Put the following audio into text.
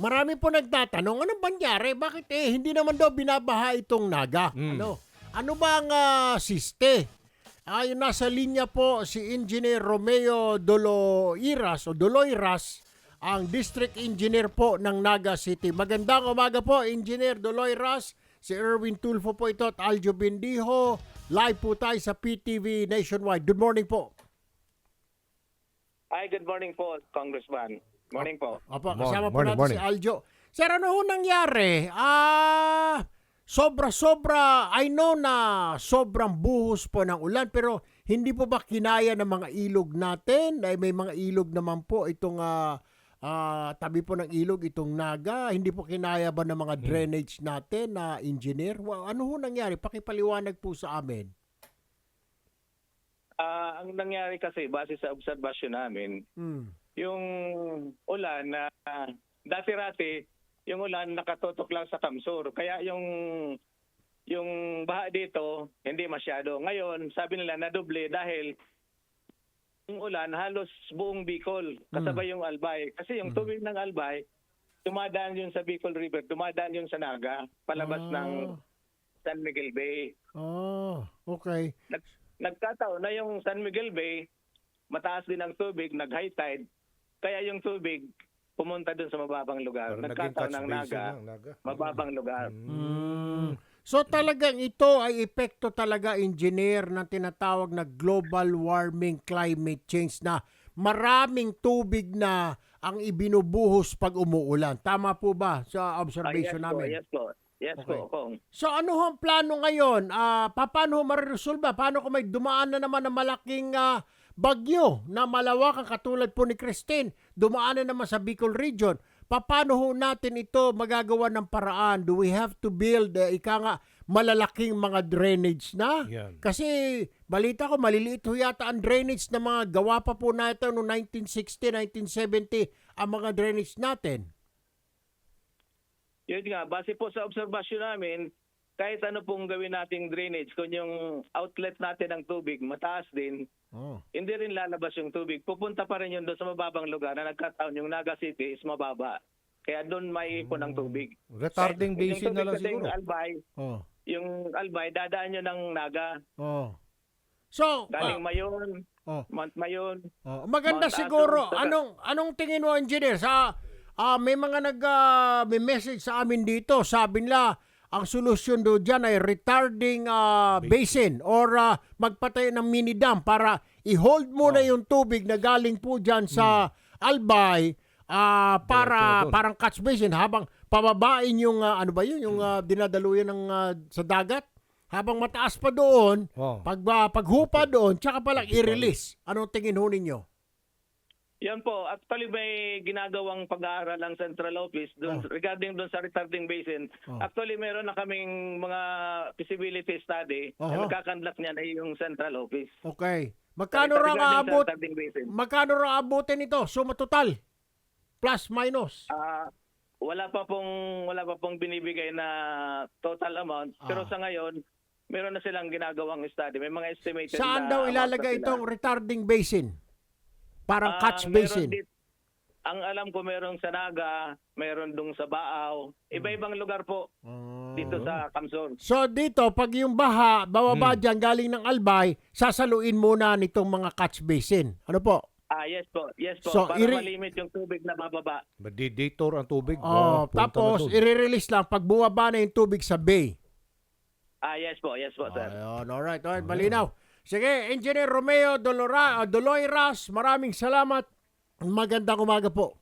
Marami po nagtatanong, anong bangyari? Bakit eh, hindi naman daw binabaha itong naga? Ano? Ano ba ang ah, siste? Ayon nasa linya po si Engineer Romeo Doloiras o Doloiras, ang District Engineer po ng Naga City. Magandang umaga po, Engineer Doloiras. Si Erwin Tulfo po ito at Aljo Bindijo. Live po tayo sa PTV Nationwide. Good morning po. Hi, good morning po, Congressman. Morning po. Opo, Morning, kasama po morning, natin si morning. Aljo. Sir, ano ho nangyari? Ah, sobra-sobra, I know na sobrang buhos po ng ulan, pero hindi po ba kinaya ng mga ilog natin? Ay, may mga ilog naman po itong ah, ah, tabi po ng ilog, itong naga. Hindi po kinaya ba ng mga Hmm. drainage natin na engineer? Well, ano ho nangyari? Pakipaliwanag po sa amin. Ah, ang nangyari kasi, base sa obserbasyon namin, Hmm. Yung ulan na dati-rati, yung ulan nakatutok lang sa Kamsur. Kaya yung yung baha dito, hindi masyado. Ngayon, sabi nila nadoble dahil yung ulan halos buong Bicol, kasabay yung Albay. Kasi yung tubig ng Albay, dumadaan yun sa Bicol River, dumadaan yun sa Naga, palabas Ah. ng San Miguel Bay. Oh, okay. Nag, nagkataon na yung San Miguel Bay, mataas din ang tubig, nag-high tide, kaya yung tubig pumunta dun sa mababang lugar. Naging Nagkataon ng naga, ng naga. mababang lugar. Mm. So talagang ito ay epekto talaga engineer ng tinatawag na global warming climate change na maraming tubig na ang ibinubuhos pag umuulan. Tama po ba sa Ah, observation yes namin? Po, yes po. Yes Okay. po, Kong. So ano ang plano ngayon? Ah, pa- paano ho mariresolba? Paano kung may dumaan na naman ng malaking ah, bagyo na malawak ang katulad po ni Christine? Dumaan na naman sa Bicol region. Pa- Paano ho natin ito magagawa ng paraan? Do we have to build, uh, ika nga, malalaking mga drainage na? Yan. Kasi balita ko, maliliit ho yata ang drainage na mga gawa pa po natin noong 1960, 1970 ang mga drainage natin. Yun nga, base po sa obserbasyon namin, kahit ano pong gawin nating drainage, kung yung outlet natin ng tubig mataas din, Oh. hindi rin lalabas yung tubig. Pupunta pa rin yun doon sa mababang lugar na nagkataon yung Naga City is mababa. Kaya doon may ipon ng tubig. Retarding Kahit basin na lang siguro. Yung Albay, Oh. yung Albay, dadaan yun ng Naga. Oh. So, Galing ah, Mayon, oh. Mount Mayon. Oh, maganda Mount siguro. Saka- Anong anong tingin mo engineer sa ah, may mga nag ah, may message sa amin dito. Sabi nila ang solusyon do diyan ay retarding ah, basin. or ah, magpatay ng mini dam para i-hold muna yung tubig na galing po diyan sa Albay ah, para parang catch basin habang pababain yung ah, ano ba yun yung ah, dinadaluyan ng ah, sa dagat. Habang mataas pa doon Oh. pag ah, paghupa doon tsaka pa lang i-release. Anong tingin ho ninyo Yan po, actually may ginagawang pag-aaral ang central office dun, regarding doon sa retarding basin. Oh. Actually meron na kaming mga feasibility study Oho. na nagkakandak niya na yung central office. Okay. Magkano raw Regarding sa aabot? Magkano raw aabotin ito? Suma total. Plus minus. Ah, wala pa pong wala pa pong binibigay na total amount, pero Ah. sa ngayon meron na silang ginagawang study. May mga estimated Saan na daw ilalagay itong retarding basin? Parang Ah, catch basin. dit- ang alam ko meron sa Naga, meron dong sa Baaw, iba-ibang lugar po Ah. dito sa Kamsor. So dito, pag yung baha, bababa Hmm. dyan galing ng Albay, sasaluin muna nitong mga catch basin. Ano po? Ah, yes po. Yes po. So, para iri- malimit yung tubig na bababa. Madidator ang tubig. Oh, na tapos i-release lang pag bumaba na yung tubig sa bay. Ah, yes po. Yes po, sir. Ayun, alright, alright, malinaw. Sige, Engineer Romeo Dolora, Doloiras, maraming salamat. Magandang umaga po.